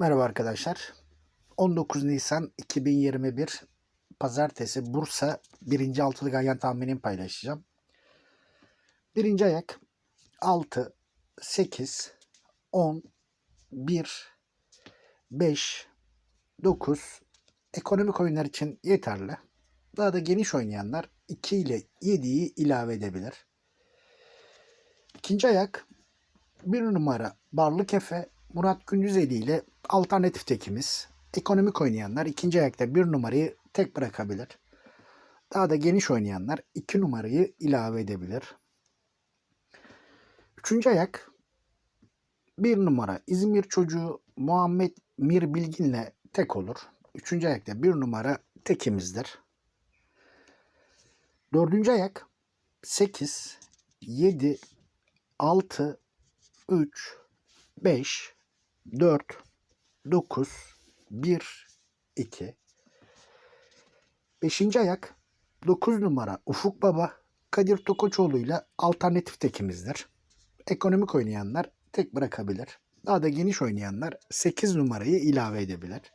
Merhaba arkadaşlar. 19 Nisan 2021 Pazartesi Bursa 1. altılı ganyan tahminimi paylaşacağım. Birinci ayak 6, 8, 10, 1, 5, 9 ekonomik oyunlar için yeterli. Daha da geniş oynayanlar 2 ile 7'yi ilave edebilir. İkinci ayak bir numara Barlık Efe Murat Gündüzeli ile alternatif tekimiz. Ekonomik oynayanlar ikinci ayakta bir numarayı tek bırakabilir. Daha da geniş oynayanlar iki numarayı ilave edebilir. Üçüncü ayak bir numara İzmir çocuğu Muhammed Mir Bilgin'le tek olur. Üçüncü ayakta bir numara tekimizdir. Dördüncü ayak 8, 7, 6, 3, 5, 4, 9, 1, 2. Beşinci ayak 9 numara Ufuk Baba Kadir Tokoçoğlu ile alternatif tekimizdir. Ekonomik oynayanlar tek bırakabilir. Daha da geniş oynayanlar 8 numarayı ilave edebilir.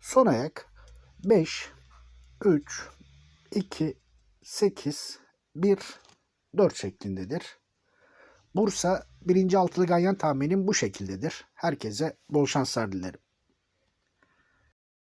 Son ayak 5, 3, 2, 8, 1, 4 şeklindedir. Bursa birinci altılı ganyan tahminim bu şekildedir. Herkese bol şanslar dilerim.